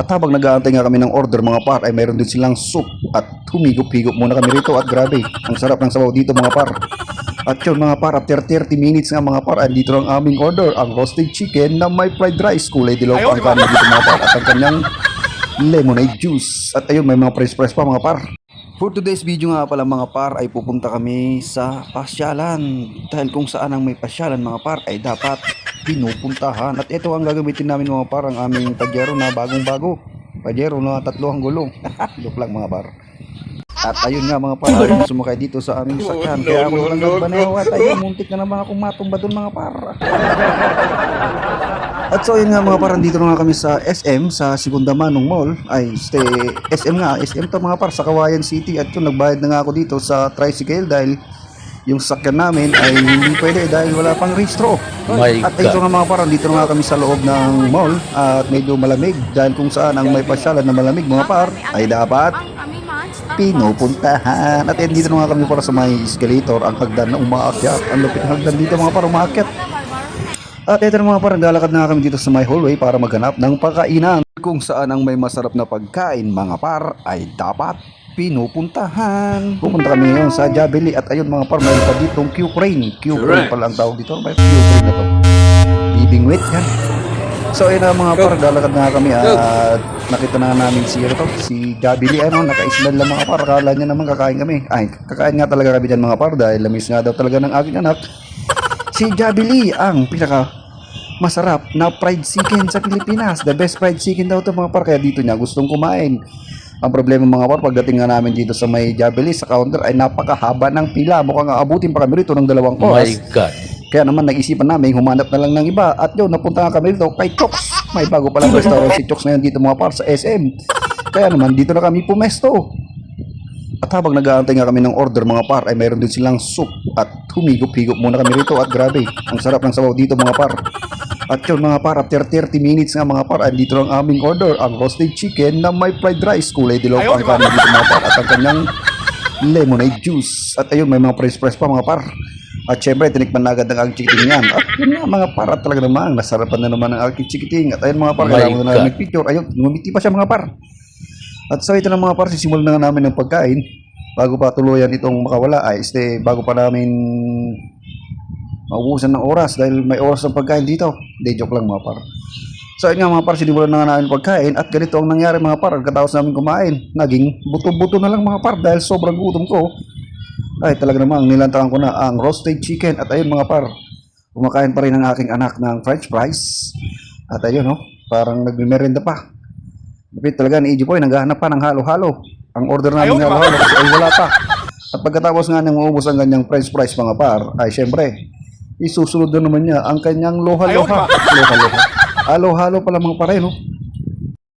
At habang nag-aantay nga kami ng order mga par ay mayroon din silang soup at humigop-higop muna kami rito at grabe, ang sarap ng sabaw dito mga par. At yun mga par, after 30 minutes nga mga par, ay dito ang aming order, ang roasted chicken na may fried rice, kulay dilaw pa ang kanin dito mga par at ang kanyang lemonade juice. At ayun, may mga press-press pa mga par. For today's video nga pala mga par ay pupunta kami sa pasyalan. Dahil kung saan ang may pasyalan mga par ay dapat pinupuntahan. At ito ang gagamitin namin mga par, ang aming pajero na bagong bago. Pajero na tatlo ang gulong. Joke lang mga par. At ayun nga mga par, ayun sumakay dito sa aming sakyan. Kaya ako lang nagbaneho at ayun, muntik na naman akong matumba doon mga par. At so yun nga mga par, dito na nga kami sa SM, sa Segunda Manong Mall. Ay, stay, SM nga, SM to mga par, sa Kawayan City. At yun, nagbayad na nga ako dito sa tricycle dahil yung sakyan namin ay hindi pwede dahil wala pang rehistro. My At ito nga mga par, dito nga kami sa loob ng mall at medyo malamig dahil kung saan ang may pasyalan na malamig mga par ay dapat pinupuntahan. At yan, dito na nga kami para sa may escalator, ang hagdan na umaakyat. Ang lupit ng hagdan dito mga par, umaakyat. At ito na mga par, naglalakad na kami dito sa may hallway para maghanap ng pagkainan. Kung saan ang may masarap na pagkain mga par ay dapat pinupuntahan. Pupunta kami ngayon sa Jabili at ayun mga par, mayroon pa ditong Q-Crane. Q-Crane pala ang tawag dito. May Q-Crane na to. Bibingwit yan. So ayun na mga par, lalakad na kami at nakita na namin si ano to, si Jabili ano, naka-island lang mga par. Akala niya naman kakain kami. Ay, kakain nga talaga kami dyan mga par dahil lamis nga daw talaga ng aking anak. Si Jabili ang pinaka masarap na fried chicken sa Pilipinas. The best fried chicken daw to mga par. Kaya dito niya gustong kumain. Ang problema mga par, pagdating nga namin dito sa may Jabili sa counter ay napakahaba ng pila. Mukhang aabutin pa kami rito ng dalawang My oras. God. Kaya naman nag-isipan namin, humanap na lang ng iba. At yun, napunta nga kami dito kay Chokes. May bago palang restaurant si Chokes ngayon dito mga par sa SM. Kaya naman dito na kami pumesto. At habang nag-aantay nga kami ng order mga par, ay mayroon din silang soup at humigop-higop muna kami rito at grabe, ang sarap ng sabaw dito mga par. At yun mga par, after 30 minutes nga mga par, ay dito ang aming order, ang roasted chicken na may fried rice, kulay dilaw pa ang kanin dito mga par at ang kanyang lemonade juice. At ayun, may mga press-press pa mga par. At syempre, tinikman na agad ng aking chikiting yan. At yun nga mga par, at talaga naman, nasarapan na naman ng aking chikiting. At ayun mga par, kailangan ko na God. mag-picture. Ayun, ngumiti pa siya mga par. At so ito na mga par, sisimulan na nga namin ng pagkain. Bago pa tuluyan itong makawala, ay este, bago pa namin maubusan ng oras dahil may oras ng pagkain dito. Hindi, joke lang mga par. So ayun nga mga par, sinimulan na nga namin pagkain at ganito ang nangyari mga par, katapos namin kumain, naging buto-buto na lang mga par dahil sobrang gutom ko. Ay talaga namang nilantakan ko na ang roasted chicken at ayun mga par, kumakain pa rin ang aking anak ng french fries. At ayun no, parang nagmimerenda pa. Lapit talaga ni EJ Boy, naghahanap pa ng halo-halo. Ang order namin ng halo-halo kasi ay wala pa. At pagkatapos nga nang maubos ang kanyang french fries mga par, ay syempre, isusunod na naman niya ang kanyang loha-loha. Loha-loha. Halo-halo pala mga pare, no?